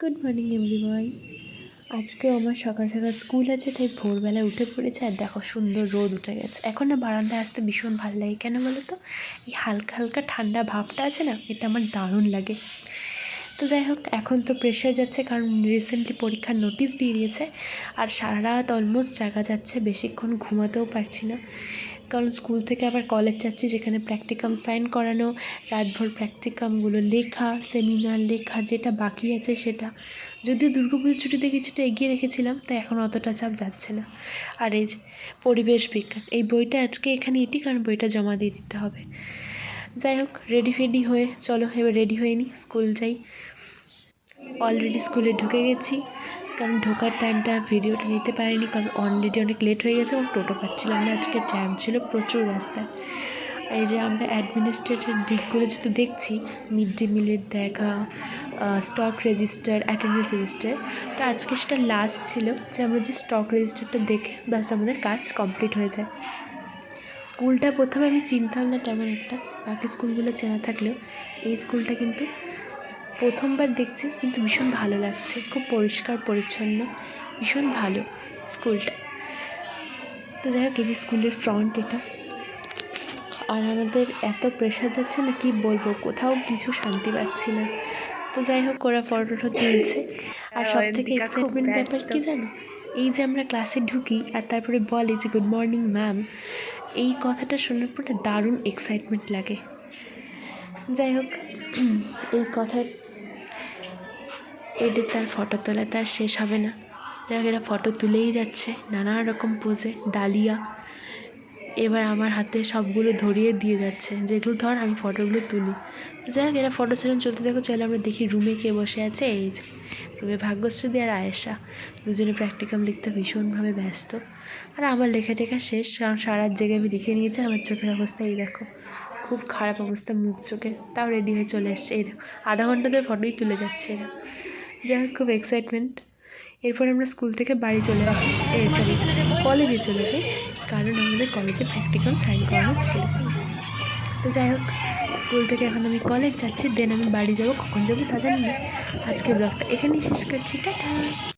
Good morning everyone আজকে আমার সকাল সকাল স্কুল আছে, তাই ভোরবেলা উঠে পড়েছে আর দেখো সুন্দর রোদ উঠে গেছে। এখন না বারান্দায় আসতে ভীষণ ভালো লাগে। কেন বলো তো? এই হালকা হালকা ঠান্ডা ভাবটা আছে না, এটা আমার দারুণ লাগে। তো যাই হোক, এখন তো প্রেশার যাচ্ছে কারণ রিসেন্টলি পরীক্ষার নোটিশ দিয়ে দিয়েছে। আর সারা রাত অলমোস্ট জাগা যাচ্ছে, বেশিক্ষণ ঘুমাতেও পারছি না। কারণ স্কুল থেকে আবার কলেজ যাচ্ছি, যেখানে প্র্যাকটিকাম সাইন করানো, রাতভর প্র্যাকটিকামগুলো লেখা সেমিনার লেখা, যেটা বাকি আছে সেটা। যদিও দুর্গাপুজোর ছুটিতে কিছুটা এগিয়ে রেখেছিলাম, তাই এখন অতটা চাপ যাচ্ছে না। আর এই পরিবেশ বিজ্ঞান, এই বইটা আজকে এখানে এটি, কারণ বইটা জমা দিয়ে দিতে হবে। যাই হোক রেডি ফেডি হয়ে, চলো এবার রেডি হয়ে নিই স্কুল যাই। অলরেডি স্কুলে ঢুকে গেছি, কারণ ঢোকার টাইমটা ভিডিওটা নিতে পারিনি, কারণ অলরেডি অনেক লেট হয়ে গেছে এবং টোটো পাচ্ছিলাম না, আজকে জ্যাম ছিল প্রচুর রাস্তায়। এই যে আমরা অ্যাডমিনিস্ট্রেটিভ দিকগুলো যেহেতু দেখছি মিড ডে মিলের দেখা স্টক রেজিস্টার অ্যাটেন্ডেন্স রেজিস্টার তো আজকে সেটা লাস্ট ছিল যে আমরা যে স্টক রেজিস্টারটা দেখে ব্যাস আমাদের কাজ কমপ্লিট হয়ে যায়। স্কুলটা প্রথমে আমি চিনতাম না তেমন একটা বাকি স্কুলগুলো চেনা থাকলেও এই স্কুলটা কিন্তু প্রথমবার দেখছি কিন্তু ভীষণ ভালো লাগছে। খুব পরিষ্কার পরিচ্ছন্ন ভীষণ ভালো স্কুলটা। তো যাই হোক এই যে স্কুলের ফ্রন্ট এটা। আর আমাদের এত প্রেশার যাচ্ছে না কি বলব কোথাও কিছু শান্তি পাচ্ছি না। তো যাই হোক ওরা ফটোটা তুলছে। আর সব থেকে এক্সাইটমেন্ট ব্যাপার কি জানো? এই যে আমরা ক্লাসে ঢুকি আর তারপরে বলে যে গুড মর্নিং ম্যাম এই কথাটা শোনার পরে দারুণ এক্সাইটমেন্ট লাগে। যাই হোক, এই কথার এদের তার ফটো তোলা তার শেষ হবে না। যাই হোক, এরা ফটো তুলেই যাচ্ছে নানা রকম পোজে ডালিয়া এবার আমার হাতে সবগুলো ধরিয়ে দিয়ে যাচ্ছে। যেগুলো ধর, আমি ফটোগুলো তুলি। যাই হোক এরা ফটো সেশন চলতে দেখো চলে আমরা দেখি রুমে কে বসে আছে। এই যে, রুমে ভাগ্যশ্রী আর আয়েশা। দুজনে প্র্যাকটিকাম লিখতে ভীষণভাবে ব্যস্ত। আর আমার লেখা টেখা শেষ, কারণ সারা জেগে আমি লিখে নিয়েছি আমার চোখের অবস্থা এই দেখো। খুব খারাপ অবস্থা মুখ, চোখে। তাও রেডি হয়ে চলে এসছে। এই দেখো, আধা ঘণ্টা ধরে ফটোই তুলে যাচ্ছে এরা। যাই হোক খুব এক্সাইটমেন্ট এরপর আমরা স্কুল থেকে বাড়ি চলে আসি। এ সরি কলেজে চলে যাই কারণ আমাদের কলেজে প্র্যাকটিক্যাল সাইন করানো ছিল। তো যাই হোক স্কুল থেকে এখন আমি কলেজ যাচ্ছি দেন আমি বাড়ি যাব, কখন যাব তা জানি না। আজকে ব্লগটা এখানেই শেষ করছি, টাটা।